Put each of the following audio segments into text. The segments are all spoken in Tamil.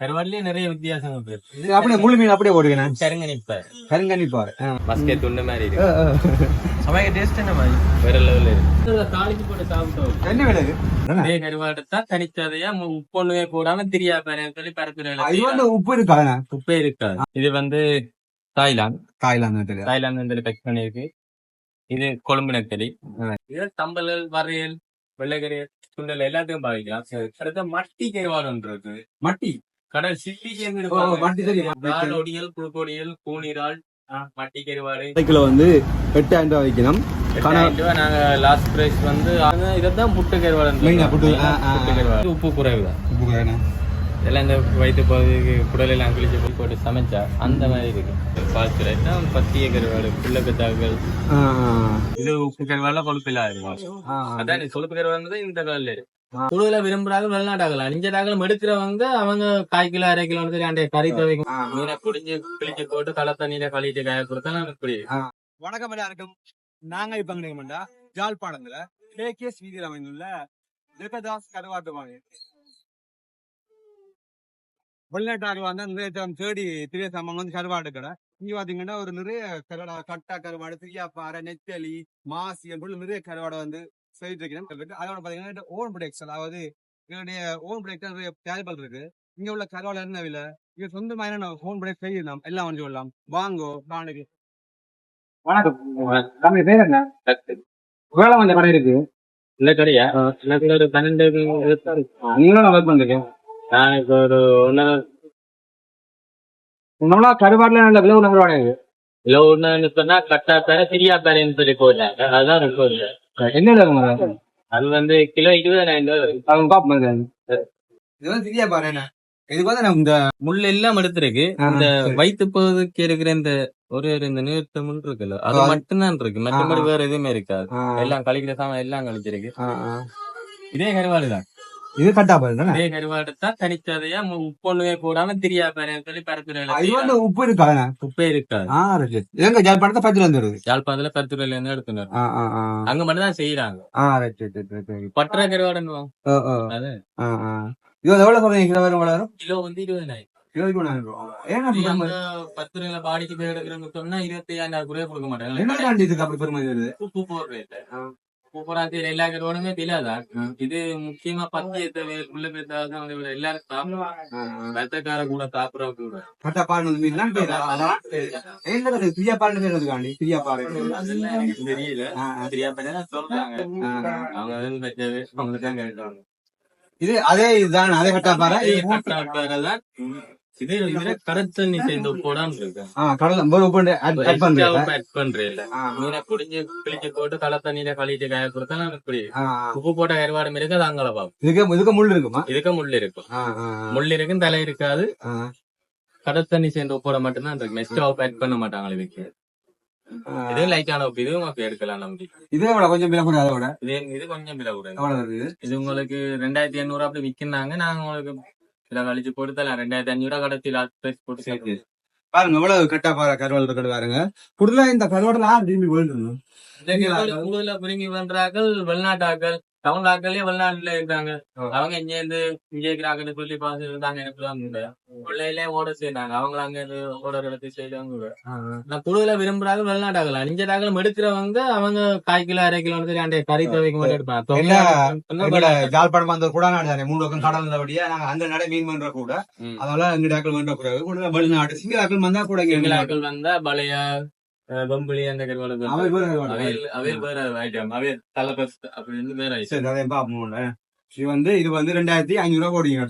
கருவாடுலயே நிறைய வித்தியாசங்கள் இருக்கு. இது அப்படியே முழு மீன் அப்படியே போடுவேன் கருங்கணிப்ப கருங்கண்ணி பாரு மஸ்கே துண்டு மாதிரி இருக்கு. சமைக்க டேஸ்ட் என்ன மாதிரி? வேற லெவல்ல இருக்கு. தாளிச்சு போட்டு சாப்பிட்டோம். என்ன விலை இது? இதே கருவாடு தான் தனித்ததையா மு- உப்பொண்ணுவே போடாம திரியா பேரன்னு சொல்லி பரப்புரையில உப்பு இருக்கா உப்பே இருக்காது. இது வந்து தாய்லாந்து. தாய்லாந்து தாய்லாந்து பேக் பண்ணிருக்கு இது கொழும்பு நெத்தலி. இது தம்பல் வரையல் வெள்ளைக்கரையல் சுண்டல் எல்லாத்தையும் பாவிக்கலாம். அடுத்த மட்டி கருவாடு ஒன்று இருக்கு மட்டி? கடல் ஒடியல் புழுக்கொடியல் கூனிரால் மட்டி கருவாடு வந்து எட்டாயிரம் ரூபாய் வைக்கணும். நாங்க லாஸ்ட் பிரைஸ் வந்து இதைத்தான் புட்டு? கருவாடு உப்பு குறைவு. தான் உப்பு இந்த வயிற்று பகுதிக்கு குடல் எல்லாம் கிழிச்சு போய் போட்டு சமைச்சா அந்த மாதிரி இருக்கு. பால் தான் பத்திய கருவாடு புள்ளக்கத்தாக்கள் ஆ, ஆ, இது உப்பு கருவாடுல கொழுப்பு இல்லாத ஆ. அதான் நீ கொழுப்பு கருவாடு இந்த காலில். குழுல விரும்புறாங்க வெளிநாட்டாகல அஞ்சதாகலம் எடுக்கிறவங்க அவங்க கால் கிலோ அரை கிலோ அந்த கறி துவைக்கும். மீனை குடிஞ்சு கிழிச்சு போட்டு களை தண்ணியில கழிச்சு காய கொடுத்தா இப்படி வணக்கம் எல்லாருக்கும். நாங்க இப்ப எங்க ஜாழ்ப்பாணத்துல கேகேஎஸ் வீதியில் அமைந்துள்ள ஜெகதாஸ் கருவாட்டு வாங்க வெளிநாட்டாக வந்து தரம் தேடி திரிய சாமான் வந்து கருவாடு கடை. இங்க பாத்தீங்கன்னா ஒரு நிறைய கருவாடா கட்டா கருவாடு திரியாப்பாறை நெத்தலி மாசி அப்படின்னு நிறைய கருவாடை வந்து செய்துட்டு இருக்கிறேன் அதோட பாத்தீங்கன்னா ஓன் ப்ரொடக்ட்ஸ் அதாவது எங்களுடைய ஓன் ப்ரொடக்ட் தயாரிப்பால் இருக்கு. இங்க உள்ள கருவாடு என்ன விலை? இங்க சொந்தமாக என்ன ஓன் ப்ரொடக்ட் செய்யலாம். எல்லாம் வந்து சொல்லலாம். வாங்கோ நாளைக்கு. வணக்கம். நம்ம பேர் என்ன? வேலை வந்த கடை இருக்கு. இந்த கடையா? எனக்கு ஒரு பன்னெண்டு. நீங்களும் ஒர்க் பண்றீங்க நான் இப்போ ஒரு ஒன்னரை நம்மளா கருவாடுல நல்ல விலை இருக்கு இல்ல ஒண்ணு சொன்னா கட்டா பேர திரியா பேரன்னு சொல்லி போடுறாங்க. அதுதான் இருக்கும் இல்ல என்ன விலை அது வந்து கிலோ இருபதாயிரம். அவங்க பாப்போம் இது வந்து திரியா பாரு என்ன? இது வந்து நம்ம இந்த முள் எல்லாம் எடுத்திருக்கு. இந்த. வயிற்று பகுதிக்கு இருக்கிற இந்த ஒரு ஒரு இந்த நீர்த்த முள் இருக்குல்ல அது மட்டும்தான் இருக்கு. மற்றபடி. வேற எதுவுமே இருக்காது. எல்லாம் கழிக்கிற சாமான் எல்லாம் கழிச்சிருக்கு. இதே கருவாடு தான். இது கட்டா பாரு தானே? இதே கருவாடு தான் தனித்ததையா மு- உப்பொண்ணுவே போடாம திரியா சொல்லி வந்து உப்பு இருக்கா என்ன? உப்பே இருக்காது. எங்க ஜாழ்ப்பாணத்தை பத்து பருத்துறையில இருந்து எடுத்துன்னு வரும். ஆ ஆ ஆ. அங்க மட்டும் தான் செய்யறாங்க ஆ ஆ இது எவ்வளவு சொல்றீங்க கிலோ வரும் கிலோ வந்து இருபதாயிரம். பாடிக்கு போய் எடுக்கிறவங்க சொன்னா இருபத்தி ஐயாயிரம் கூட கொடுக்க என்ன மாட்டாங்க இதுக்கு அப்படி பெருமை வருது? உப்பு போடுறது போடாத எல்லா கருவாடுமே பிலாதான் இது முக்கியமா பத்தியத்தை உள்ள பேத்தான் எல்லாரும் சாப்பிடுவாங்க வெத்தக்கார கூட சாப்பிடுறவங்க கூட. என்ன அது பிரியா பாருன்னு பேர் அதுக்காண்டி பிரியா எனக்கு தெரியல. தெரியா பண்ணா சொல்றாங்க. அவங்க வந்து வச்சது அவங்களுக்கு தான் கேட்டாங்க. இது அதே இதுதான் அதே கட்டா பாரு. இது தான் இது இதுல சேர்ந்து கடல் ஒரு ஆட் பண்றேன் ஆட் பண்றேன் ஆ, மீனை குடிஞ்சு கிழிச்சு போட்டு களை தண்ணியில கழிச்சு காய கொடுத்தா இப்படி. உப்பு போட்ட கருவாடு இருக்கு அது பாப்போம் இதுக்கு இதுக்கு முள் இருக்குமா? இதுக்கு முள் இருக்கும். முள் இருக்கும் தலை இருக்காது. ஆ, கடல் தண்ணி சேர்ந்து உப்போட மட்டும்தான் இருக்கு மெஸ்ட் ஆஃப் ஆட் பண்ண மாட்டாங்க இதுக்கு. இது லைட்டான உப்பு இதுவும் அப்படி எடுக்கலாம் நமக்கு இதே விட கொஞ்சம் விலை கூட அதை விட. இது இது கொஞ்சம் விலை கூட இது உங்களுக்கு ரெண்டாயிரத்தி எண்ணூறு அப்படி விற்கினாங்க நாங்க உங்களுக்கு சில கழிச்சு தரலாம் ரெண்டாயிரத்தி அஞ்சூறு ரூபா கடத்தி லாஸ்ட் போட்டு சேர்த்து பாருங்க எவ்வளவு கட்டா பாரு கருவாடு இருக்கிறது பாருங்க. புடுதா இந்த கருவாடுல ஆறு திரும்பி விழுந்துடணும் கூடுதலா விரும்பி பண்றாக்கள் வெளிநாட்டாக்கள் தமிழ்நாட்டிலே வெளிநாட்டுல இருக்காங்க. அவங்க இங்க இருந்து இங்க இருக்கிறாங்கன்னு சொல்லி பார்த்து இருந்தாங்க எனக்கு பிள்ளையிலே ஓட செய்யறாங்க. அவங்க அங்க இருந்து ஓடர் எடுத்து செய்யறாங்க. கூட நான் கூடுதலா விரும்புறாங்க வெளிநாட்டாகல அஞ்சதாகலம் எடுக்கிறவங்க அவங்க கால் கிலோ அரை கிலோ அந்த கறி துவைக்க மட்டும் எடுப்பாங்க. ஜாழ்ப்பாணம் அந்த கூட நாடு தானே மூணு பக்கம் கடல் இருந்தபடியா நாங்க அந்த நட மீன் பண்ற கூட. ம். அதனால எங்க டாக்கள் கூடாது கூட வெளிநாடு சிங்களாக்கள் வந்தா கூட எங்களாக்கள் வந்தா பழைய அஹ், பொம்பளி அந்த கருவாடு அவை வேற கருவாடு. அவையில் அவையில் வேற ஐட்டம் அவையில் தலைப்பஸ் அப்படின்னு வேற ஐட்டம் சரி அதே பாப்போம்ல இது வந்து இது வந்து ரெண்டாயிரத்தி ஐநூறு ரூபா போடுங்க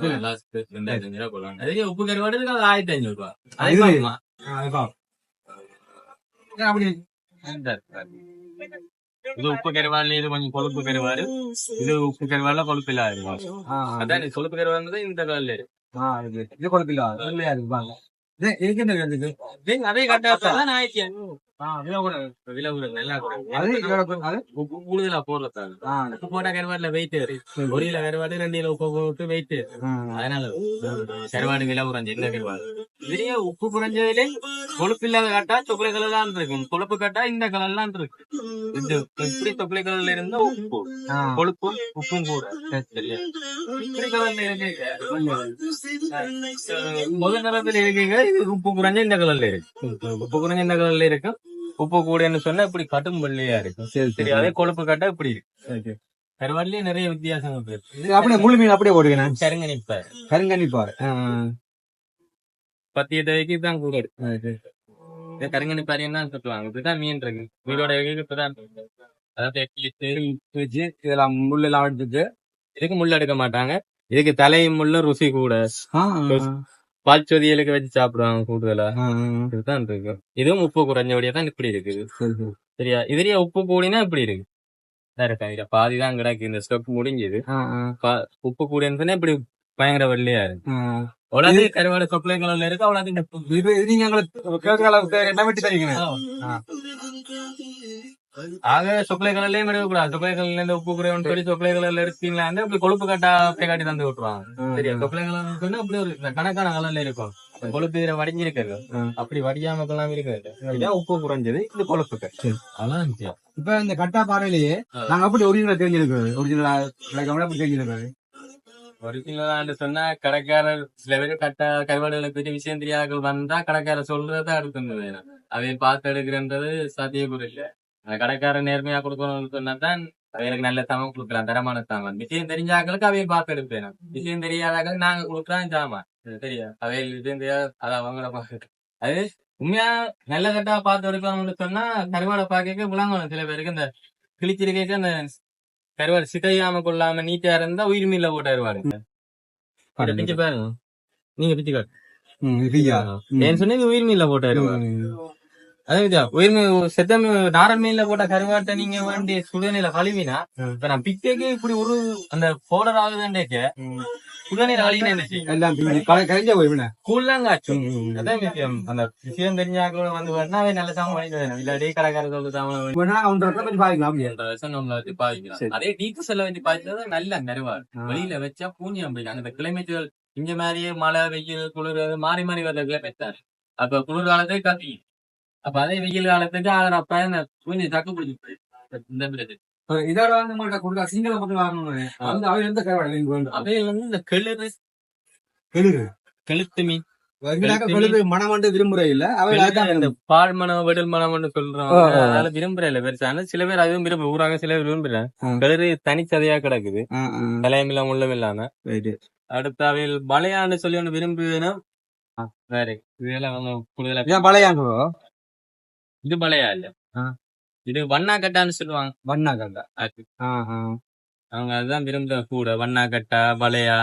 ரெண்டாயிரத்தி அஞ்சு ரூபா அதே உப்பு கருவாடு அது ஆயிரத்தி அஞ்சூறு ரூபா இது- அப்படி. உப்பு கருவாடுல இது கொஞ்சம் கொழுப்பு கருவாடு. இது உப்பு கருவாடுல கொழுப்பு இல்லாத அதான் கொழுப்பு கருவாடு இந்த இருக்கு. ஆ, இது. இது குழப்பில்ல வெள்ளையா இருக்கு அதே ஆயிரத்தி அஞ்சூறு கூடுதலா போடுறதாங்க உப்பு போட்ட கருவாடுல வெயிட் ஒரு கிலோ கருவாடு ரெண்டு கிலோ உப்பு போட்டு வெயிட். அதனால கருவாடு விலை குறைஞ்சு. இந்த கருவாடு இதுலயே உப்பு குறைஞ்சதுல கொழுப்பு இல்லாத கட்டா சொக்கலை கலர் தான் இருக்கும். கொழுப்பு கட்டா இந்த கலர் தான் இருக்கு. இது இப்படி சொக்கலை கலர்ல இருந்தா உப்பு. கொழுப்பும் உப்பும் கூட. இப்படி கலர்ல இருக்கு. முதல் நிறத்துல இருக்கீங்க இது உப்பு குறைஞ்ச இந்த கலர்ல இருக்கு. உப்பு குறைஞ்ச இந்த கலர்ல இருக்கு? உப்பு கூடன்னு சொன்னா இப்படி கட்டும் வெள்ளையா இருக்கும். சரி சரி அதே கொழுப்பு கட்டா இப்படி இருக்கு. கருவாடுலயே நிறைய வித்தியாசங்கள் இருக்கு அப்படியே முழு மீன் அப்படியே போடுவேன் கருங்கணிப்ப கருங்கண்ணி பாரு பத்திய தேவைக்கு தான் கூட இருக்கு. இந்த கருங்கணி பாரியன்னு தான் சொல்லுவாங்க? இதுதான் மீன் இருக்கு. வீடோட இப்பதான் இருக்கு. அதாவது இதெல்லாம் முள்ளெல்லாம் எடுத்துட்டு இதுக்கு முள் எடுக்க மாட்டாங்க. இதுக்கு தலை முள்ள ருசி கூட. பால் சொதியலுக்கு வச்சு சாப்பிடுவாங்க கூடுதலா? இதுதான் இருக்கு. இதுவும் உப்பு குறைஞ்சபடியா தான் இப்படி இருக்குது. சரியா? இதுலயே உப்பு கூடினா இப்படி இருக்கு. இதா இருக்கா இதுல பாதி தான் கிடக்கு. இந்த ஸ்டெப் முடிஞ்சது. உப்பு கூடின்னு இப்படி பயங்கர வெள்ளையா இருக்கு. அவ்வளவு கருவாடு கலர்ல இருக்கு அவ்வளவு இது இது நீங்க எங்களுக்கு கேட்கிற அளவுக்கு என்ன வெட்டி தரீங்க ஆக சொக்கலை கலர்லயும் எடுக்க கூடாது சொக்கலை கலர்ல இருந்து உப்பு குறைவன் சொல்லி சொக்கலை கலர்ல எடுத்தீங்களா இப்படி கொழுப்பு கட்டா அப்படியே காட்டி தந்து விட்டுருவாங்க. சரியா? சொக்கலை கலர் சொன்னா அப்படி ஒரு கணக்கான கலர்ல இருக்கும். கொழுப்பு இதுல வடிஞ்சிருக்காது அப்படி வடியாம எல்லாம் இருக்காது இதான் உப்பு குறைஞ்சது இது கொழுப்பு அதான் இப்ப இந்த கட்டா பாறையிலேயே நாங்க அப்படி ஒரிஜினலா தெரிஞ்சிருக்கிறது ஒரிஜினலா அப்படி தெரிஞ்சிருக்கிறது ஒரிஜினல் சொன்னா கடைக்காரர் சில பேர் கட்ட கருவாடுகளை பற்றி விஷயம் தெரியாதவர்கள் வந்தா கடைக்காரர் சொல்றதை வேணும் அவை பார்த்து எடுக்கிறன்றது சாத்தியக்கூறு இல்ல. அந்த கடைக்காரர் நேர்மையா கொடுக்கணும்னு சொன்னாதான் அவைகளுக்கு நல்ல தமம் கொடுக்கலாம் தரமான தாமன் விஷயம் தெரிஞ்சாக்களுக்கு அவையை பார்த்து எடுப்பேன் விஷயம் தெரியாதாக்கள் நாங்க கொடுக்குறோம் ஜாமான் இது தெரியா அவைகள் விஷயம் தெரியாது அதை அவங்கள பார்க்க அது உண்மையா நல்ல கட்டா பார்த்து எடுக்கணும்னு சொன்னா கருவாடை பார்க்க விளங்கணும். சில பேருக்கு இந்த கிழிச்சிருக்க அந்த கருவாடு சிதையாம கொள்ளாம நீட்டா இருந்தா உயிர் மீன்ல போட்டு இதை பிச்சு பாருங்க. நீங்க பிச்சு காட்டு ஏன்னு சொன்னா இது உயிர் மீன்ல போட்டு கருவாடு அதே விதா உயிர் மீன் செத்த மீன் நாரல் மீன்ல போட்ட கருவாட்டை நீங்க வேண்டி சுடுதண்ணில கழுவினா இப்ப நான் பிக்கேக்கு இப்படி ஒரு அந்த பவுடர் ஆகுதுன்றேக்க சுடுதண்ணில கழுவினா எல்லாம் பிரிஞ்சு கலை- கலைஞ்சே போய் காய்ச்சும். அதான் விஷயம் அந்த விஷயம் தெரிஞ்சாக்களோட வந்து அவன் நல்ல வாங்கிட்டு வரணும் இல்லாட்டி கடைக்கார நம்மள வச்சு பாதிக்கலாம். அதே டீக்கு செல்ல வச்சு பாதிச்சது நல்ல கருவாடு. வெளியில வச்சா பூஞ்சி நம்பிக்கலாம் அந்த கிளைமேட்டுகள் இங்க மாதிரியே மழை வெயில் குளிர் மாறி மாறி வர்ற கிளைமேட் அப்ப குளிர் காலத்துக்கு கத்தி அப்ப அதே வெயில் காலத்துக்கு ஆகிறப்ப இந்த பூஞ்சி தக்கு பிடிச்சி இந்த மாதிரி இதோட வந்து உங்கள்ட்ட கொடுத்தா சிங்கள மட்டும் வரணும் அந்த அவர் எந்த கருவாடு நீங்க வேண்டும். அவையில் வந்து இந்த கிளிறு கெளுத்து மீன். மனம் கிளிறு இந்த பால் மனம் வெடல் மனம்னு சொல்றாங்க. அதனால விரும்புற இல்ல பெருசா. ஆனா சில பேர் அதுவும் விரும்ப சில பேர் விரும்புறேன். கிளிறு தனிச்சதையா கிடக்குது. தலையமில்லாம் உள்ளம் இல்லாம. அடுத்த அவையில் பலையான்னு சொல்லி ஒண்ணு விரும்புவேனா? வேற இதெல்லாம் கூடுதலா பழையாங்க இது ஆ. இது வண்ணா கட்டான்னு சொல்லுவாங்க வண்ணா கண்டா அது அவங்க அதுதான் விரும்புற கூட. வண்ணா கட்டா வலையா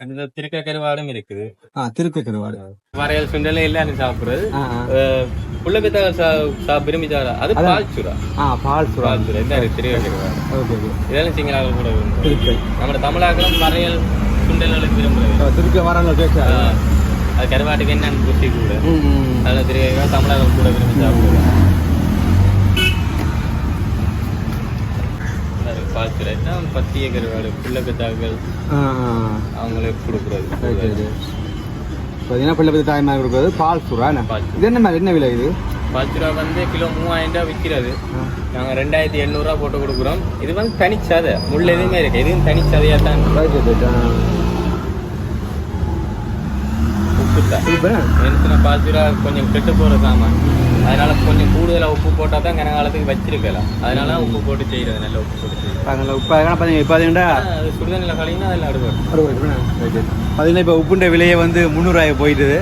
அந்த திருக்க கருவாடும் இருக்குது. திருக்க கருவாடு வரையல் சுண்டல எல்லாரும் சாப்பிடுறது. புள்ள பித்தா விரும்பி சாப்பிட அது அதான். பால் சுறா பால் சுறா பால் சுறா இந்த திருக்க கருவாடு ஓகே ஓகே. இதெல்லாம் சிங்களாக கூட திருக்கை. நம்ம தமிழாக்களும் வரையல் சுண்டல்களுக்கு விரும்புறது. திருக்க பேச ஆ, அது கருவாட்டுக்கு என்னன்னு புத்தி கூட. அதில் திருக்க தமிழாக கூட விரும்பி சாப்பிடுறது பால் சுறா தான் பத்திய கருவாடு? புள்ள பித்தாக்கள். அவங்களுக்கு கொடுக்குறது. பார்த்தீங்கன்னா பிள்ளை பத்தி கொடுக்குறது பால் சுறா இது என்ன மாதிரி என்ன விலை இது? பால் சுறா வந்து கிலோ மூவாயிரம் ரூபாய் விற்கிறது நாங்க ரெண்டாயிரத்தி எண்ணூறு ரூபா போட்டு கொடுக்குறோம். இது வந்து தனிச்சதை. முள்ள எதுவுமே இருக்கு. எதுவும் தனிச்சதையா தான் உப்பு தான் இப்போ சுறா கொஞ்சம் கெட்டு போற சாமான். அதனால கொஞ்சம் கூடுதலா உப்பு போட்டா தான் கனகாலத்துக்கு வச்சிருக்கலாம் அதனால உப்பு போட்டு செய்யறது நல்ல உப்பு போட்டு செய்யறது உப்பு அதெல்லாம் பார்த்தீங்க இப்போ ஆனா, அது சுடுதண்ணில கழிங்கன்னா அதில் அடுபடும் பார்த்தீங்கன்னா இப்போ உப்புண்ட விலையே வந்து முந்நூறுவாய் போயிட்டுது.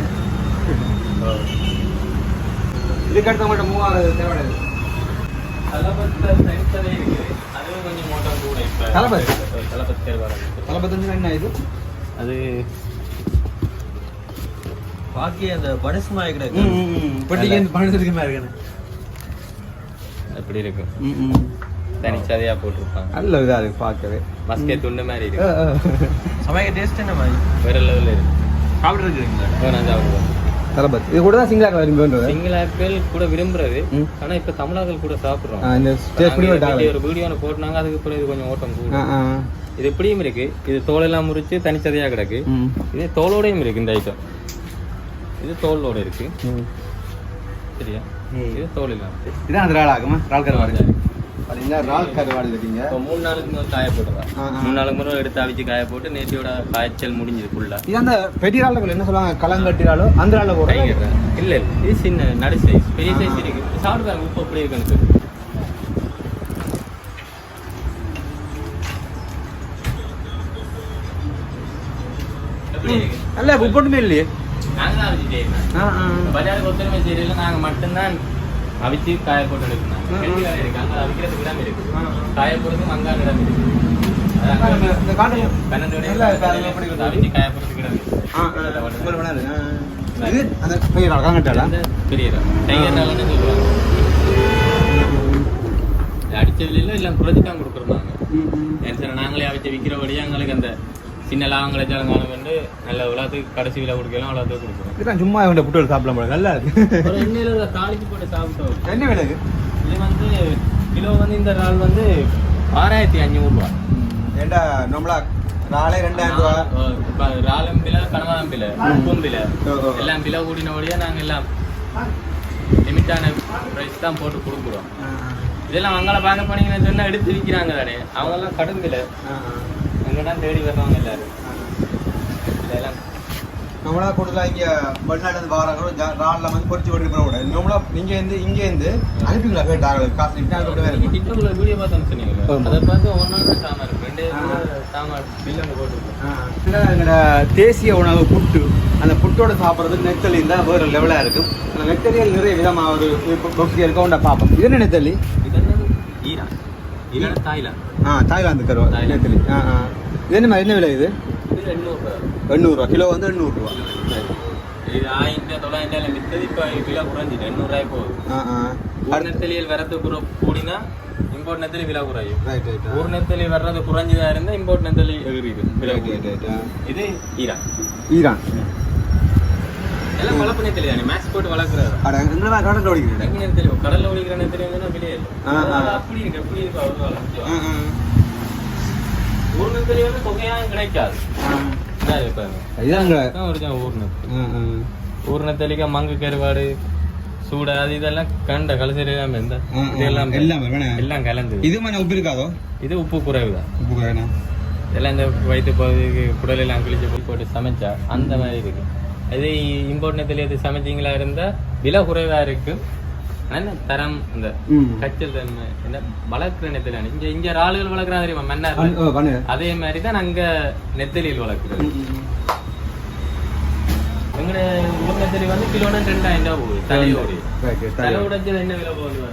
இதுக்கு அடுத்த மட்டும் மூவாயிரம் தேவையாது? தலபத்து தேர்வாரம் தலப்பத்தஞ்சு என்ன இது? அது பாக்கி அந்த படசுமா கிடக்கு இப்போட்டிக்கு இந்த பணத்துக்கு மேலே இருக்கேன் அப்படி இருக்கும் தனிச்சதையா போட்டிருப்பாங்க. நல்ல இதா இருக்கு பார்க்கவே. மஸ்கே துண்டு மாதிரி இருக்கு. சமைக்க டேஸ்ட் என்ன மாதிரி? வேற லெவல்ல இருக்கு. சாப்பிட்டு இருக்கீங்களா? இப்போ நான் சாப்பிடுவேன் இது கூட தான் சிங்களாக்க விரும்புன்றது கூட விரும்புறது. ஆனா இப்ப தமிழர்கள் கூட சாப்பிடுறோம். இந்த விட்டாங்க ஒரு வீடியோ போட்டாங்க அதுக்கு அப்புறம் இது கொஞ்சம் ஓட்டம் கூட இது இப்படியும் இருக்கு. இது தோலெல்லாம் முறிச்சு தனிச்சதையா கிடக்கு. இது தோலோடையும் இருக்கு இந்த ஐட்டம் இது தோலோட இருக்கு. சரியா? இது தோல் இல்லாம இதான் அந்த இறால் ஆகுமா இறால் கருவாடு. பார்த்தீங்கன்னா இறால் கருவாடு இருக்கீங்க? இப்போ மூணு நாளுக்கு முதல் காய போட்டுறா. ஆ, ஆ. மூணு நாளுக்கு முதல் எடுத்து அவிச்சு காய போட்டு நேற்றியோட காய்ச்சல் முடிஞ்சது ஃபுல்லா இது அந்த பெரிய இறால் என்ன சொல்லுவாங்க? கலங்கட்டி இறாலோ அந்த இறால போட டைகர் இல்ல இல்ல. இது சின்ன நடு சைஸ் பெரிய சைஸ் இருக்கு. சாப்பிட்டு பாருங்க உப்பு அப்படி இருக்கு? எனக்கு அல்ல உப்பொண்ணுமே இல்லையே. நாங்க தான். அவிச்சு செய்யணும் பஜாருக்கு ஒத்துழைமை செய்யறதுல நாங்க மட்டும்தான் அவிச்சு காய போட்டு எடுக்கணும். இருக்கு. அங்க அவிக்கிறதுக்கு இடம் இருக்கு. காய போடுறதுக்கு மங்கான இடம் இருக்கு? அவிச்சு காய போடுறதுக்கு இடம். இது அந்த பெரிய இந்த பெரிய டைகர் அடிச்சதுல இல்ல எல்லாம் குறைச்சி தான் கொடுக்குறோம் நாங்களே அவிச்சு விற்கிறபடியே எங்களுக்கு அந்த சின்ன லாபம் கிடைச்சாலும் காலம் வந்து நல்ல உலகத்துக்கு கடைசி விலை கொடுக்கலாம் உலகத்துக்கு கொடுக்குறோம் இதுதான் சும்மா இவன் புட்டு சாப்பிடலாம் போல நல்லா இருக்கு. ஒரு எண்ணெயில தாளிச்சு போட்டு சாப்பிட்டோம். என்ன விலை இது? வந்து கிலோ வந்து இந்த இறால் வந்து ஆறாயிரத்தி அஞ்சூறுரூவா ஏண்டா நம்மளா நாளே ரெண்டாயிரம் ரூபா. இறாலும் பில கனவாதம் பில உப்பும் பில. எல்லாம் பில கூடினபடியே நாங்கள் எல்லாம் லிமிட்டான ப்ரைஸ் தான் போட்டு கொடுக்குறோம். இதெல்லாம் அவங்கள பார்க்க போனீங்கன்னு சொன்னா எடுத்து விற்கிறாங்க தானே. அவங்கெல்லாம் கடும் பில அங்கதான் தேடி வர்றவங்க எல்லாரும். இதெல்லாம். நம்மளா கூடுதலா இங்க வெளிநாட்டுல இருந்து வாராங்க. ரால்ல வந்து பொறிச்சு ஓடி கூட. நம்மளா நீங்க இருந்து இங்க இருந்து அனுப்பிங்களா கேட்டாங்க காசு நிட்டாங்க கூட இருக்கு. டிக்டாக்ல வீடியோ பார்த்தோம்னு சொன்னீங்களே ஆமா. அதை பார்த்து ஒன்னொன்னு சாமான் இருக்கு. ரெண்டு சாமான் பில் அங்கே போட்டுருக்கோம். எங்களோட தேசிய உணவு புட்டு அந்த புட்டோட சாப்பிட்றது நெத்தலி தான் வேறு லெவலாக இருக்கும் அந்த நெத்தலியில் நிறைய விதமாக ஒரு பொக்ஸி இருக்கோண்ட பார்ப்போம். இது என்ன நெத்தலி? இது ஈரான். Iran Thailand. ஆ தாய்லாந்து கருவா. நெத்தலி. ஆ ஆ. இது என்ன என்ன விலை இது எண்ணூறுரூவா கிலோ வந்து எண்ணூறுரூவா இது ஆயிரம் தொள்ளாயிரம் வித்தது இப்போ விலை குறைஞ்சிட்டு எண்ணூறுரூவாய் போகுது ஆ ஆ ஊர் நெத்தலியில் வரது கூடினா இம்போர்ட் நெத்தலி விலை குறையும் ஊர் நெத்தலி வர்றது குறைஞ்சதா இருந்தா இம்போர்ட் நெத்தலி எகிரிது விலை இது ஈரான் ஈரான் எல்லாம் வளர்ப்பு நெத்தலி தானே மேக்ஸ் போட்டு எங்களை கடலில் நெத்தலி கடல்ல ஒழிக்கிற நெத்தலி வந்து விலையே இல்லை அப்படி இருக்கு எப்படி இருக்கு அவ்வளோ வந்து தொகையாக கிடைக்காது. இது இதாங்க. இதுதான் ஒரிஜினல் ஊர் நெத்தலி ஆ ஆ. ஊர் நெத்தலிக்கு மங்கு கருவாடு சூட அது இதெல்லாம் கண்ட கலசரி எல்லாமே இந்த. இதெல்லாம் எல்லாம். எல்லாம் கலந்து. இது மாதிரி உப்பு இருக்காதோ? இது உப்பு குறைவு தான் உப்பு வேணாம் இதெல்லாம் இந்த வயிற்று பகுதிக்கு குடல் எல்லாம் கிழிச்சு போய் போட்டு சமைச்சா அந்த மாதிரி இருக்கு. அதே இம்போர்ட் நெத்தலி அது சமைச்சிங்களா இருந்தா விலை குறைவா இருக்கு. ஆனா என்ன தரம் இந்த ம். கச்சல் தன்மை இந்த வளர்க்குற நெத்தலி இங்க இங்க ஆளுகள் வளர்க்குறாங்க தெரியுமா? மன்னர் அதே மாதிரி தான் அங்க நெத்தலியில் வளர்க்குறது எங்கட ஊர் நெத்தலி வந்து கிலோனா ரெண்டாயிரம் ரூபாய் போகுது தலையோடு. தலை உடைஞ்சது என்ன விலை போகுது.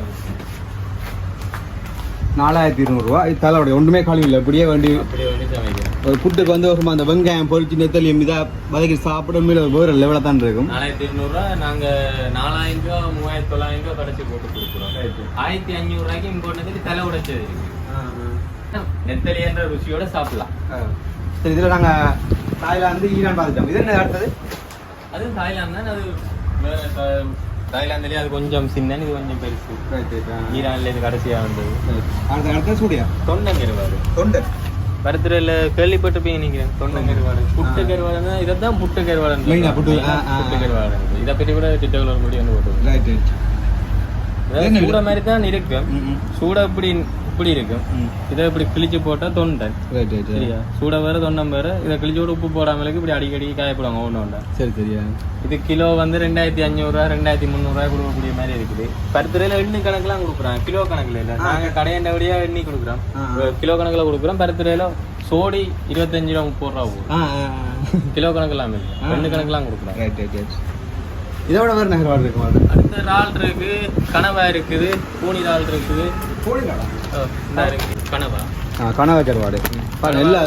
நாலாயிரத்தி இருநூறுவா இது தலையோட. ஒன்றுமே காலி இல்லை. இப்படியே வேண்டி அப்படியே வந்து சமைக்கிறோம் ஒரு புட்டுக்கு வந்து ஒரு அந்த வெங்காயம் பொரிச்சு நெத்தலியும் இதா வதக்கி சாப்பிட மீது வேறு லெவலில் தான் இருக்கும். நாலாயிரத்தி இருநூறுவா நாங்க நாலாயிரம் ரூபா மூவாயிரத்தி தொள்ளாயிரம் ரூபா கடைச்சி போட்டு கொடுக்குறோம். ஆயிரத்தி அஞ்சூறு ரூபாய்க்கு இம்போர்ட் நெத்தலி தலை உடைச்சது நெத்தலி என்ற ருசியோட சாப்பிடலாம். சரி இதில் நாங்கள் தாய்லாந்து ஈரான் பார்த்துட்டோம். இது என்ன அடுத்தது? அது தாய்லாந்து தான் அது தாய்லாந்துலயே அது கொஞ்சம் சின்ன இது கொஞ்சம் பெருசு. ஈரான்ல இது கடைசியா வந்தது. அடுத்த அடுத்த சூடியா தொண்டை கருவாடு தொண்டை பருத்துறையில கேள்விப்பட்டிருப்பீங்க நீங்க தொண்டை கருவாடு. புட்டு கருவாடுன்னா இதைத்தான் புட்டு கருவாடு புட்டு, புட்டு. கருவாடு இதை பற்றி கூட திட்டங்கள் ஒரு முடிவு வந்து போட்டு சூட மாதிரி தான் இருக்கும் சூட இப்படி இப்படி இருக்கும் இதை இப்படி கிழிச்சு போட்டா தொண்டை. சரியா? சூட வேற தொண்டம் வேற. இதை கிழிச்சு விட்டு உப்பு போடாமலுக்கு இப்படி அடிக்கடி காயப்படுவாங்க ஒன்று ஒன்றா சரி சரியா? இது கிலோ வந்து ரெண்டாயிரத்தி அஞ்சூறுரூவா ரெண்டாயிரத்தி முந்நூறுரூவா கொடுக்கக்கூடிய மாதிரி இருக்குது. பருத்துறையில எண்ணு கணக்குலாம் கொடுக்குறாங்க. கிலோ கணக்குல இல்லை. நாங்கள் கடையண்டபடியா எண்ணி கொடுக்குறோம். கிலோ கணக்குல கொடுக்குறோம். பருத்துறையில சோடி இருபத்தஞ்சு ரூபா முப்பது ரூபா ஆ கிலோ கணக்கெல்லாம் இல்லை. எண்ணு கணக்கெல்லாம் ரைட் இதோட வேறு நகர்வாடு இருக்கும் அடுத்து இறால் இருக்கு கனவா இருக்குது பூனி இறால் இருக்குது. இந்தா இருக்கு கனவா? ஆ கனவா கருவாடு. பாருங்க எல்லா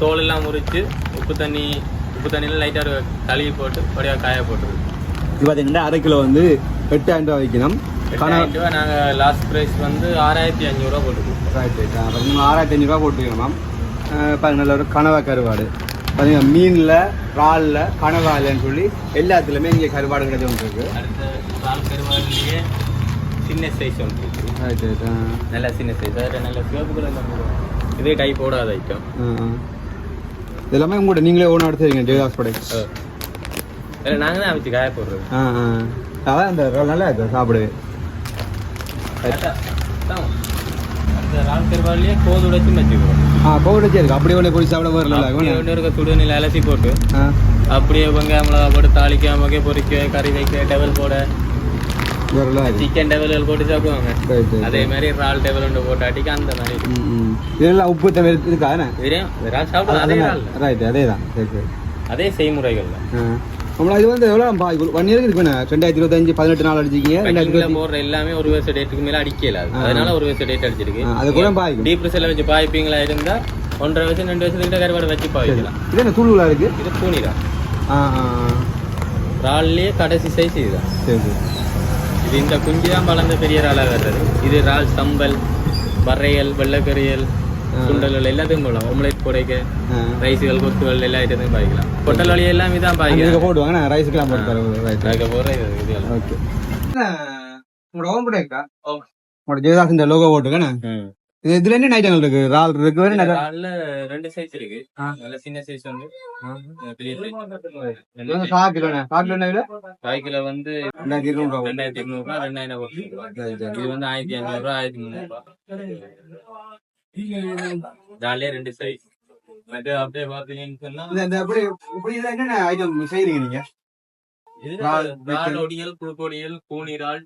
தோல் எல்லாம் முறிச்சு உப்பு தண்ணி உப்பு தண்ணியில லைட்டாக கழுவி போட்டு படியாக காய இது பார்த்தீங்கன்னா அரை கிலோ வந்து எட்டாயிரம் ரூபா வைக்கணும் கனவா எட்டாயிரம் ரூபா நாங்கள் லாஸ்ட் ப்ரைஸ் வந்து ஆறாயிரத்தி ரைட் ரைட் பார்த்தீங்கன்னா ஆறாயிரத்தி அஞ்சூறுரூவா போட்டுருக்கணும் மேம் நல்ல ஒரு கனவா கருவாடு. பார்த்தீங்கன்னா மீனில் இறாலில் கனவாலன்னு சொல்லி எல்லாத்துலேயுமே இங்கே கருவாடு கிடைச்சி வந்துருக்கு அடுத்த கருவாடுலேயே சின்ன சைஸ் ஒன்று இருக்குது நல்ல சின்ன சைஸ் அது நல்ல சிவப்பு கலர் இதே டைப் போடாத ஐட்டம் ஆ, ஆ. இது எல்லாமே உங்கள்கிட்ட நீங்களே ஓன் எடுத்துறீங்க ஜெயதாஸ் படை இல்ல நாங்க தான் வச்சு காய போடுறது. ஆ ஆ. அதான் roll நல்லா இருக்கு சாப்பிடு. அந்த ரால் கருவாலேயே கோது உடைச்சு வச்சுக்கிறோம். ஆ பவுடர் இருக்கு. அப்படியே ஒன்று பொடி சாப்பிட வரல ஒன்று இருக்க சுடுநீர் அலசி போட்டு ஆ. அப்படியே வெங்காயம் மிளகா போட்டு தாளிக்காம பொரிக்க கறி வைக்க டெவல் போட சிக்கன் டெவல் போட்டு சாப்பிடுவாங்க அதே மாதிரி இறால் டெவல் ஒன்று போட்டு அடிக்க அந்த மாதிரி. இதெல்லாம் உப்பு தவிர இருக்கா ரைட் அதே தான் அதே செய்முறைகள். நம்மள இது வந்து எவ்வளோ ஒன் இயருக்கு இருக்கு ரெண்டாயிரத்தி இருபத்தஞ்சு பதினெட்டு நாள் அடிச்சிக்கிங்க ரெண்டாயிரத்தி போடுற எல்லாமே ஒரு வருஷம் டேட்டுக்கு மேல அடிக்கல அது. அதனால ஒரு வருஷம் டேட் அடிச்சிருக்கு அது கூட பாய்க்கும் டீப் ஃப்ரிட்ஜில் வச்சு பாய்ப்பீங்களா இருந்தா ஒன்றரை வருஷம் ரெண்டு வருஷத்துக்கிட்ட கருவாடு வச்சு பாய்க்கலாம் இது என்ன தூளுலா இருக்கு இது ஆ. இறால்லையே கடைசி சைஸ் இதுதான் சரி சரி இது இந்த குஞ்சு தான் வளர்ந்த பெரிய இறாலாக வர்றது. இது இறால் சம்பல் வரையல் வெள்ளைக்கறியல் சுண்டல்கள் எல்லாத்தையும் போடலாம். omelette போடைக்க. ரைஸுகள் கொத்துகள் எல்லா ஐட்டத்தையும் பாய்க்கலாம். பொட்டல் வழி எல்லாமே தான் அந்த பாய்க்கலாம். போடுவாங்க. நான் ரைஸுக்கெல்லாம் போட்டு போகிற இது ஓகே. உங்களோட ஓம் இருக்கா உங்களோட ஜெயதாஸ் இந்த லோகோ இது இதுல என்ன ஐட்டங்கள் இருக்கு. ரால் இருக்கு. வேற என்ன இறால்ல ரெண்டு சைஸ் இருக்கு. நல்ல சின்ன சைஸ் வந்து பெரிய சைஸ் கிலோ கிலோ என்ன? கிலோ வந்து ரூபா. இது வந்து ஆயிரத்தி ஐநூறு ரூபா ஆயிரத்தி முந்நூறு ரூபா. ஜாலியா ரெண்டு சைஸ் மற்ற அப்படியே பாத்தீங்கன்னு சொன்னா இந்த இந்த அப்படி இப்படி இதெல்லாம் என்னென்ன ஐட்டம் செய்றீங்க நீங்க? இது இறால், இறால் ஒடியல் புழுக்கொடியல் கூனிரால்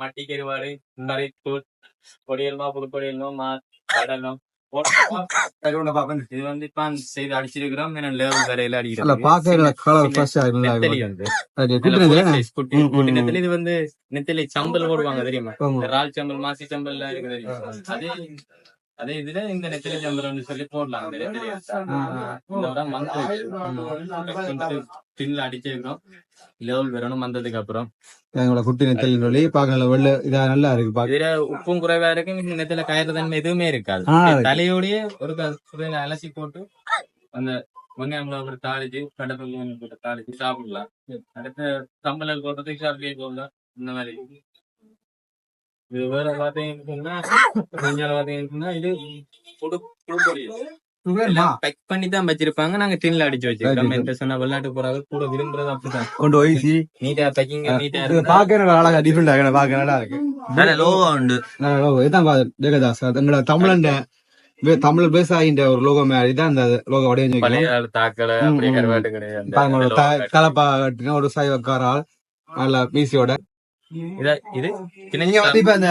மட்டி கருவாடு கரைத்தூள் பொடியல்மா புழுக்கொடியல்மா மா கடலும். இது வந்து இப்ப செய்து அடிச்சிருக்கிறோம். லேவல் இல்ல அடிக்கிறோம். இது வந்து நெத்தலி சம்பல் போடுவாங்க தெரியுமா? இறால் சம்பல் மாசி சம்பல் இருக்கு தெரியுமா? அதே அதே இதுல இந்த நெத்தலி சம்பல் சொல்லி போடலாம். இந்த நெத்தலி டின்ல அடிச்சிருக்கோம் லெவல் வரணும் வந்ததுக்கு அப்புறம். எங்களோட குட்டி நெத்தல் சொல்லி பாக்க நல்ல வெள்ள இதா நல்லா இருக்கு பாக்க இதுல உப்பும் குறைவா இருக்கு இந்த நெத்தில கயிறு தன்மை எதுவுமே இருக்காது. தலையோடயே ஒரு அலசி போட்டு அந்த வெங்காயம் மிளகாய் போட்டு தாளிச்சு கடப்பள்ளி போட்டு தாளிச்சு சாப்பிடலாம். அடுத்து சம்பளம் போடுறதுக்கு சாப்பிட்டே போடலாம். இந்த மாதிரி. இது வேற பாத்தீங்கன்னா பாத்தீங்கன்னா இது புடு புழுப்பொடியல் சுகர்மா பேக் பண்ணி தான் வச்சிருப்பாங்க நாங்க டின்ல அடிச்சு வச்சிருக்கோம். என்ன சொன்னா வெளிநாட்டு போறாங்க கூட விரும்புறது அப்படிதான். கொண்டு நீட்டா பேக்கிங் நீட்டா இது இருக்கு பாக்க நல்லா அழகா டிஃபரெண்ட் ஆக பாக்க நல்லா இருக்கு லோகோ உண்டு. நல்ல logo. இதான் ஜெகதாஸ். எங்களோட தமிழண்ட தமிழ் விவசாயின்ற ஒரு லோகோ மாதிரி தான் இந்த லோகோ வடிவம் தாக்கலை தலப்பா கட்டின ஒரு சைவக்காரால் நல்ல பீசியோட இத- நீங்க வந்து இப்ப இந்த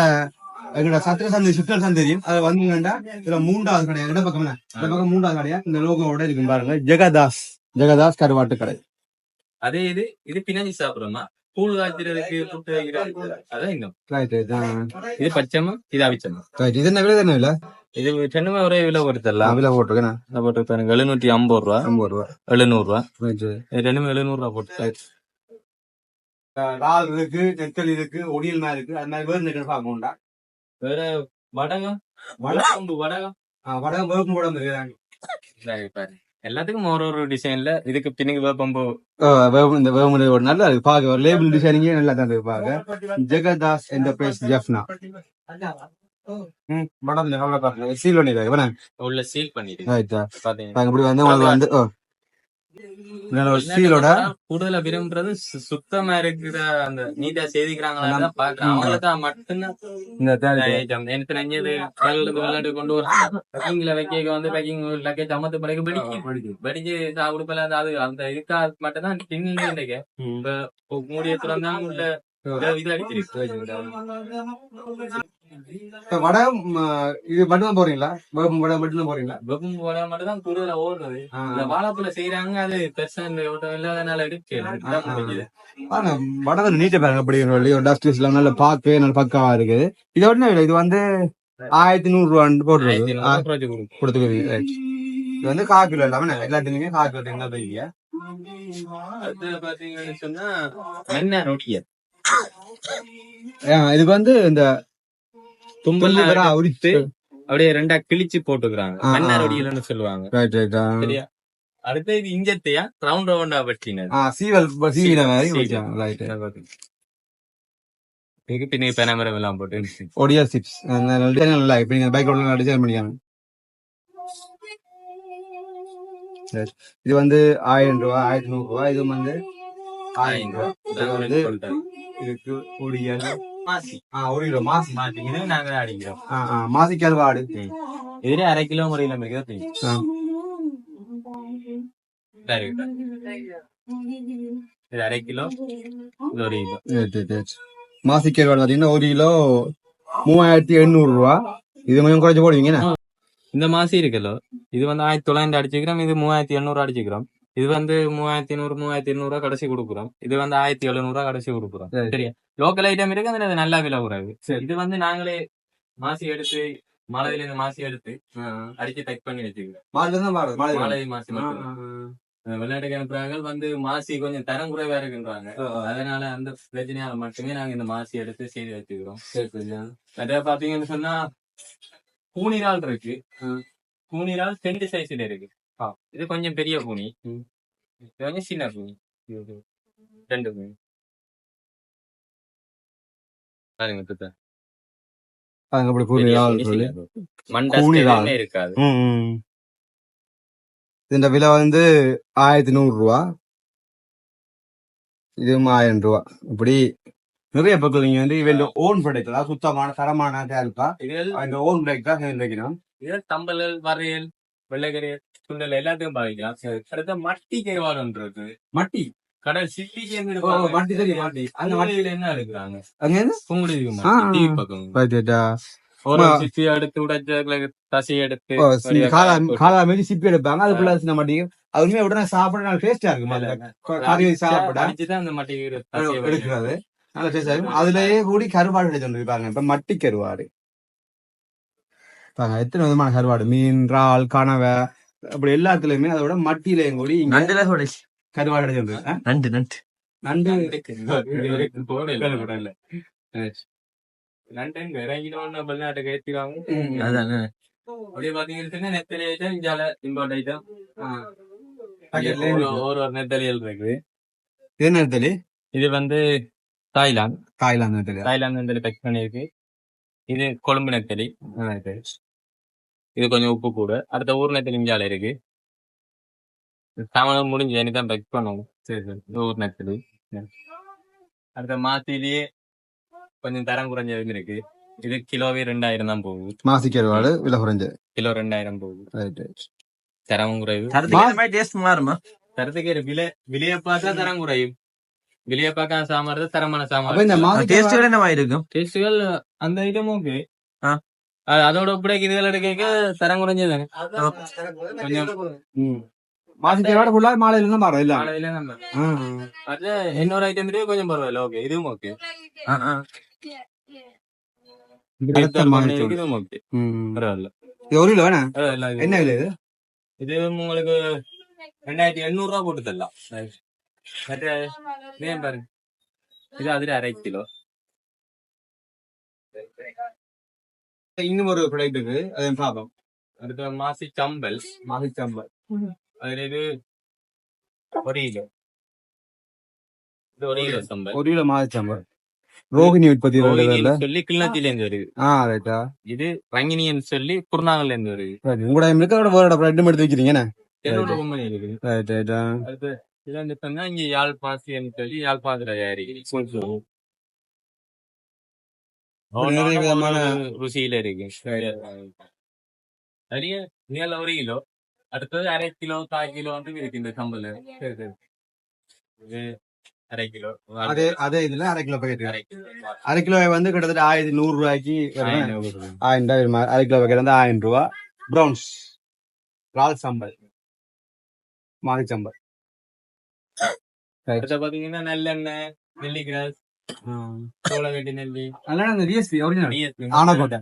எங்களோட சத்திர சந்தை சுற்றல் சந்தை தெரியும் அது வந்தீங்கன்னா இதுல மூன்றாவது கடை இட பக்கம் இந்த பக்கம் மூன்றாவது கடையா இந்த லோகோவோட இருக்கும் பாருங்க ஜெகதாஸ் ஜெகதாஸ் கருவாட்டு கடை. அதே இது இது பின்னாடி சாப்பிடுறோமா? கூழ் காய்ச்சறதுக்கு புட்டு அதான் இன்னும். இது பச்சைமா இது அவிச்சமா? இது என்ன விலை தானே இல்ல இது ரெண்டுமே ஒரே விலை கொடுத்துடலாம் விலை போட்டிருக்கேன் இதை போட்டு பாருங்க எழுநூத்தி ஐம்பது ரூபா. ஐம்பது ரூபா. எழுநூறு ரூபா. ரைட் இது ரெண்டுமே எழுநூறு ரூபா போட்டு ரால் இருக்கு நெத்தல் இருக்கு ஒடியல் மாதிரி இருக்கு. அது மாதிரி வேறு நிற்கிற பார்க்கணும்டா வேற வடகம்? வடகம்? வடகம் வடகம் வேப்பம் சரி, பாரு. எல்லாத்துக்கும் ஒரு ஒரு டிசைன்ல இதுக்கு பின்னுக்கு வேப்பம்பு வேப்பம் இந்த வேப்பம் ஒரு நல்லா இருக்கு பார்க்க லேபிள் டிசைனிங்கே நல்லா தான் இருக்கு பார்க்க ஜெகதாஸ் என்டர்பிரைஸ் ஜெஃப்னா மேடம் எவ்வளோ பாருங்க சீல் பண்ணிடுறாங்க. உள்ள சீல் பாத்தீங்கன்னா பாருங்க இப்படி வந்து உங்களுக்கு வந்து நல்ல சீலோட கூடுதலா விரும்புறது சுத்தமா இருக்கிற அந்த நீட்டா செய்திக்கிறாங்களா பாக்குறேன் அவங்களுக்கு தான் மட்டும்தான் விளையாட்டு கொண்டு வர பேக்கிங்ல வைக்க வந்து பேக்கிங் லக்கேஜ் அமர்த்து பிறகு வெடிக்கும். வெடிச்சு சாப்பிடுப்பல அந்த அது அந்த இதுக்கா மட்டும் தான் டின்ல இன்னைக்கு இப்ப மூடிய திறந்தா உள்ள இது அடிச்சிருக்கு. ம், இது மட்டும் தான் போறீங்களா வேப்பம் வடகம் மட்டும் தான் போறீங்களா வெப்பம் போட மட்டும் தான் கூடுதலா ஓடுறது. இந்த வாழைப்பூல செய்யறாங்க அது பெருசா இல்லாதனால எடுக்க ஆனா வடகம் நீட்ட பாருங்க அப்படி ஒரு டஸ்ட் எல்லாம் நல்ல பார்க்க நல்ல பக்காவா இருக்குது. இது இல்லை இது வந்து ஆயிரத்தி நூறு ரூபான்னு போட்டுருக்கு கொடுத்துக்குவீங்க Right. இது வந்து கால் கிலோ இல்லாம எல்லாத்துலயுமே கால் கிலோ தேங்காய் போய்ங்க அது பாத்தீங்கன்னு சொன்னா என்ன ரொட்டியல். இதுக்கு வந்து இந்த தும்பல் உரித்து அப்படியே ரெண்டா கிழிச்சு போட்டுக்கிறாங்க. மன்னர் ஒடியல்னு சொல்லுவாங்க. சரியா? அடுத்து இது இஞ்சத்தையா? ரவுண்ட் ரவுண்டா வெட்டினது. சீவல் சீவின மாதிரி இதுக்கு பின்ன பெனாமரம் எல்லாம் போட்டு ஒடியா சிப்ஸ் நல்லா இப்ப நீங்க பைக் ரோட்ல டிசைன் பண்ணிக்காங்க. இது வந்து ஆயிரம் ரூபாய் ஆயிரத்தி நூறு ரூபாய் இது வந்து ஆயிரம் ரூபா. இது வந்து சொல்லிட்டேன். இதுக்கு ஆ ஒரு கிலோ மாசி. இது நாங்க அடிக்கிறோம். மாசி கருவாடு இதுல அரை கிலோ முறையில இது அரை கிலோ ஒரு கிலோ. மாசி கருவாடு பாத்தீங்கன்னா ஒரு கிலோ மூவாயிரத்தி எண்ணூறு ரூபா. இது கொஞ்சம் குறைச்சு போடுவீங்க? இந்த மாசி இருக்குல்ல இது வந்து ஆயிரத்தி தொள்ளாயிரத்தி அடிச்சுக்கிறோம் இது மூவாயிரத்தி எண்ணூறு அடிச்சுக்கிறோம். இது வந்து மூவாயிரத்தி எண்ணூறு மூவாயிரத்தி எண்ணூறு கடைசி கொடுக்குறோம். இது வந்து ஆயிரத்தி எழுநூறு கடைசி கொடுக்குறோம். சரி. சரியா? லோக்கல் ஐட்டம் இருக்கு அதுல நல்லா விலை குறைவு. இது வந்து நாங்களே மாசி எடுத்து மலையில இருந்து மாசி எடுத்து அடிச்சு டைப் பண்ணி வச்சுக்கிறோம். மாலை மாசி. விளையாட்டு அனுப்புறாங்க. வந்து மாசி கொஞ்சம் தரம் குறைவா இருக்குன்றாங்க. அதனால அந்த பிரச்சனையால மட்டுமே நாங்க இந்த மாசி எடுத்து செய்து வச்சுக்கிறோம். நிறைய பாத்தீங்கன்னு சொன்னா கூனிரால் இருக்கு. கூனிரால் ரெண்டு சைஸ்ல இருக்கு. இது கொஞ்சம் பெரிய. இது கொஞ்சம் சின்ன கூனி ரெண்டு கூனி சொல்லி. இருக்காது. இந்த விலை வந்து ஆயிரத்தி நூறு ரூபா. இதுவும் ஆயிரம் ரூபா. இப்படி நிறைய பக்கம் நீங்க வந்து இவன் ஓன் ப்ராடக்ட் அதாவது சுத்தமான தரமான இதில் இந்த ஓன் ப்ராடக்ட் தான் வைக்கணும். இதில் தம்பல் வரையல் வெள்ளைக்கரையல் சுண்டல் எல்லாத்தையும் பாதிக்கலாம். அடுத்த மட்டி கேவாடுன்றது மட்டி? கடல் தெரியும். அந்த மட்டியில என்ன எடுக்கிறாங்க? அங்க என்ன புங்குடி ஆ, ஆ. டிவி பக்கம். பாத்துட்டா ஒரு ஆ. சிப்பி எடுத்து உடைச்ச தசி எடுத்து காலா காலா மாரி சிப்பி எடுப்பாங்க. சின்ன அதுவுமே உடனே சாப்பிட நல்லா டேஸ்டா இருக்கும் கறி சாப்பிட. அடிச்சுதான் அந்த மட்டி தசியை வடிவா. எடுக்கிறது. நல்ல டேஸ்டா இருக்கும். அதுலயே கூடி கருவாடு எடுத்து இருப்பாங்க இப்ப மட்டி கருவாடு. பாருங்க எத்தனை விதமான கருவாடு? மீன் இறால் கனவை அப்படி எல்லாத்துலயுமே அதோட மட்டிலையும் கூடி நண்டுல கருவாடு நண்டு நண்டு. நண்டு. போகல இல்ல. லண்டன் இறங்கினோன்னு வெளிநாட்டுக்கு ஏத்திடுவாங்க. அதானே அப்படியே பாத்தீங்கன்னா நெத்தலி ஐட்டம் இந்தியால இம்போர்ட் ஐட்டம். ஒரு ஒரு நெத்தலியல் இருக்கு இது என்ன நெத்தலி? இது வந்து தாய்லாந்து. தாய்லாந்து நெத்தலி தாய்லாந்து நெத்தலி பேக் பண்ணியிருக்கு. இது கொழும்பு நெத்தலி. இது. கொஞ்சம் உப்பு கூட. அடுத்த ஊர் நெத்தலி இந்தியால இருக்கு. தமிழ் முடிஞ்சு இனிதான் பேக் பண்ணுவோம். சரி சரி. ஊர் நெத்தலி அடுத்த மாத்திலேயே கொஞ்சம் தரம் குறைஞ்சது இருக்கு. இது கிலோவே ரெண்டாயிரம் தான் போகுது. மாசி கருவாடு விலை குறைஞ்சு. கிலோ ரெண்டாயிரம் போகுது. தரமும் குறைவு. டேஸ்ட் மாறுமா தரத்துக்கு விலை விலையை பார்த்தா தரம் குறையும். விலையை பார்க்க சாமான் தரமான அப்ப சாமான் இந்த மாசி டேஸ்ட் கருவாடு- என்ன மாதிரி இருக்கும்? டேஸ்டுகள் அந்த ஐட்டம் ஓகே ஆ. அதோட ஒப்படைக்கு இதுகள் எடுக்க தரம் குறைஞ்சதாங்க கொஞ்சம் ம். மாசி கருவாடு ஃபுல்லா மாலையில தான் பாரு இல்ல காலையில நம்ம அது இன்னொரு ஐட்டம் இருக்கு கொஞ்சம் பரவாயில்ல ஓகே இதுவும் ஓகே. இதுவும் ஓகே. பரவாயில்ல இது ஒரு கிலோ என்ன விலை இது இது உங்களுக்கு ரெண்டாயிரத்தி எண்ணூறு ரூபா போட்டு தரலாம் மற்ற இதே பாருங்க இது அதுல அரை கிலோ இன்னும் ஒரு ப்ராடக்ட் இருக்கு அதை பார்ப்போம் அடுத்த மாசி சம்பல் மாசி சாம்பார் அதுல இது ஒரு கிலோ சம்பல். ஒரு சாம்பார் ரோகிணி உற்பத்தி ரோகிணின்னு சொல்லி கிள்ளத்தில இருந்து வருது. ஆ ரைட்டா இது ரங்கினின்னு சொல்லி குருநாகல்ல இருந்து வருது உங்களோட இருக்க வேற எடுத்து வைக்கிறீங்க என்னோட கம்பெனி இருக்குது. ரைட் ரைட்டா அடுத்து இதுல வந்து சொன்னா இங்க யாழ்ப்பாசின்னு சொல்லி யாழ்ப்பாணத்துல தயாரிக்கு நிறைய விதமான ருசியில இருக்கு. நிறைய நீள ஒரு கிலோ அடுத்தது அரை கிலோ கால் கிலோ வந்து இருக்கு இந்த சம்பல் இது அரை கிலோ. அதே அதே இதுல அரை கிலோ பாக்கெட் அரை கிலோ அரை கிலோ வந்து கிட்டத்தட்ட ஆயிரத்தி நூறு ரூபாய்க்கு. ஆயிரம் ரூபாய். அரை கிலோ பாக்கெட் வந்து ஆயிரம் ரூபா. ப்ரௌன்ஸ் ரால் சாம்பல். மாரி சாம்பல். அடுத்து பாத்தீங்கன்னா நல்லெண்ணெய் நெல்லிக்கிராஸ் சோளக்கட்டி நெல்லி. அதனால அந்த DSP original DSP. Anaikoddai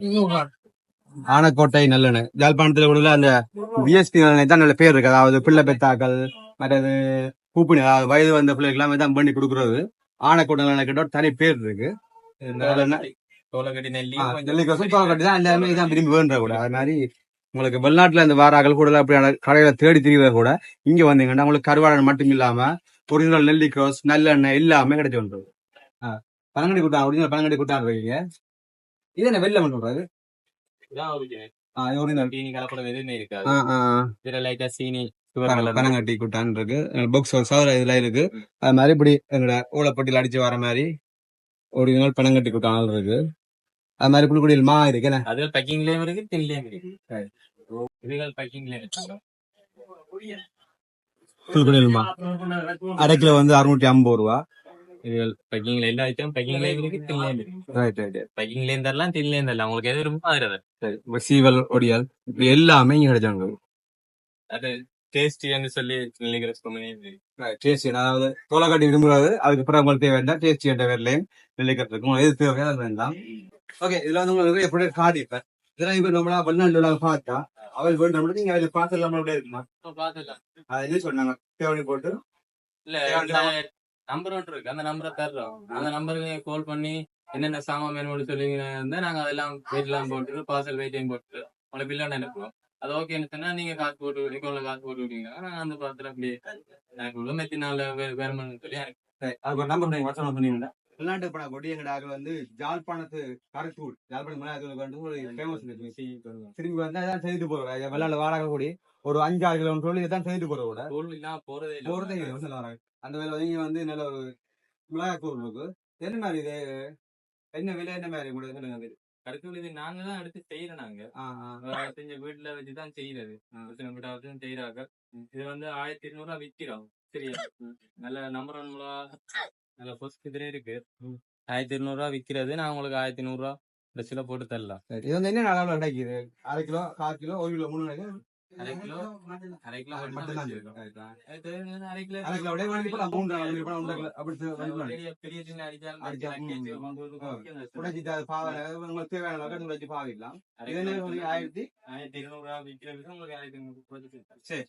Anaikoddai நல்லெண்ணெய். ஜாழ்ப்பாணத்துல கூட அந்த டிஎஸ்பி நல்லெண்ணெய் தான் நல்ல பேர் இருக்கு. அதாவது பிள்ளை பெத்தாக்கள் மற்றது பூப்பினி அதாவது வயது வந்த பிள்ளைகள் எல்லாமே தான் பண்ணி கொடுக்குறது. ஆனக்கோட்டை நல்லெண்ணெய் கிட்ட தனி பேர் இருக்கு. நல்லெண்ணெய் சோளக்கட்டி நெல்லி ஆ, கொஞ்சம் நெல்லிக்காய் சூப்பராக கட்டி தான் எல்லாருமே இதான் விரும்பி வேண்ட கூட. அது மாதிரி உங்களுக்கு வெளிநாட்டுல இந்த வாராக்கள் கூட அப்படியான கடையில தேடி திரிவத கூட இங்க வந்தீங்கன்னா உங்களுக்கு கருவாடன் மட்டும் இல்லாம ஒரிஜினல் நெல்லிக்ரோஸ் நல்லெண்ணெய் எல்லாமே கிடைச்சு வந்துருது. பழங்கடி கூட்டான் ஒரிஜினல் பழங்கடி கூட்டான் இருக்கீங்க. இது என்ன வெள்ளம் சொல்றாரு ஒரிஜினல் பனங்கட்டி குட்டான் இருக்கு பாக்ஸ் சவர இதுல இருக்கு அது மாதிரி இப்படி எங்களோட ஓலப்பட்டியில் அடிச்சு வர மாதிரி ஒரு நாள் பனங்கட்டி குட்டான் இருக்கு அது மாதிரி புழுக்குடியில் மா இருக்கு அது பேக்கிங்லயும் இருக்கு தின்லயும் இருக்கு இதுகள் பேக்கிங்லயும் இருக்கு மா அரை கிலோ வந்து அறுநூற்றி ஐம்பது ரூபா பேக்கிங்ல எல்லா ஐட்டம் பேக்கிங்லயும் இருக்கு இருக்கு ரைட் ரைட் பேக்கிங்லயும் தரலாம் தின்லயும் தரலாம் உங்களுக்கு எது விரும்போ அது. சரி சீவல் ஒடியால் இப்படி எல்லாமே இங்க கிடைச்சாங்க அது டேஸ்டின்னு சொல்லி நினைக்கிற டேஸ்டி அதாவது தோலக்காட்டி விரும்புறது அதுக்கு பிறகு வேண்டாம் டேஸ்டி என்ற பேர்லையும் நிலைக்கிறதுக்கும் எது தேவையோ அது வேண்டாம். ஓகே இதுல வந்து உங்களுக்கு எப்படி காடி இப்ப இதெல்லாம் இப்ப நம்மளா வெளிநாட்டுல பார்த்தா அவள் வேண்டாம் நீங்க அதில் பார்த்து நம்மளோட இருக்குமா? பாத்துக்கலாம் அது என்ன சொன்னாங்க? தேவனி போட்டு? இல்ல நம்பர் ஒன்று இருக்கு. அந்த நம்பரை தர்றோம். அந்த நம்பருக்கு கால் பண்ணி என்னென்ன சாமான் வேணும்னு சொல்லிங்கன்னா இருந்தா நாங்க அதெல்லாம் வெயிட்லாம் போட்டு பார்சல் வெயிட்டையும் போட்டு உங்களை பில்லோட அனுப்புவோம் அது ஓகேன்னு சொன்னா நீங்க காசு போட்டு அக்கௌண்ட்ல காசு போட்டு விட்டீங்கன்னா நாங்க அந்த படத்துல அப்படியே எனக்கு உள்ள மெத்தி நாள் வேணும்னு சொல்லி அதுக்கு ஒரு நம்பர் நீங்க வாட்ஸ்அப் பண்ணீங்க வெளிநாட்டு படம் கொடி எங்கடாக வந்து ஜாழ்ப்பாணத்து கரத்தூர் ஜாழ்ப்பாணம் அது வந்து ஒரு ஃபேமஸ் திரும்பி வந்து அதான் செய்து போறோம் வெள்ளாட வாடகை கூடி ஒரு அஞ்சாறு கிலோமீட்டர் சொல்லி இதான் செய்து போறோம் கூட. போறதே இல்லை. போறதே இல்லை சொல்ல வராங்க அந்த வேலை இங்க வந்து நல்ல ஒரு மிளகாய் தூள் இருக்கு. என்ன மாதிரி இது? என்ன விலை என்ன மாதிரி உங்களுக்கு சொல்லுங்க. கடைசி இது நாங்க தான் எடுத்து செய்யறோம் நாங்க. செஞ்ச வீட்டுல வச்சுதான் செய்யறது. வீட்டை வச்சு செய்யறாங்க. இது வந்து ஆயிரத்தி இருநூறு ரூபா விக்கிறோம். சரியா? நல்ல நம்பர் ஒன் மிளகா. நல்ல பொஸ்ட் இதுல இருக்கு. ஆயிரத்தி இருநூறு ரூபா விக்கிறது. நான் உங்களுக்கு ஆயிரத்தி நூறு ரூபா ட்ரெஸ்ல போட்டு தரலாம். இது வந்து என்ன அளவுல கிடைக்குது அரை கிலோ கால் கிலோ ஒரு கிலோ மூணு அரை கிலோ அரை கிலோ மட்டும் மட்டும் தான் வச்சிருக்கோம். இருக்கும். அது அரை கிலோ அப்படியே வாங்கி ஒன்றரை கிலோ. அப்படி. பெரிய சின்ன அடிச்சா, உங்களுக்கு தேவையான அளவுக்கு பாவிக்கலாம். ஆயிரத்தி? ஆயிரத்தி இருநூறு ரூபா உங்களுக்கு ஆயிரத்தி சரி.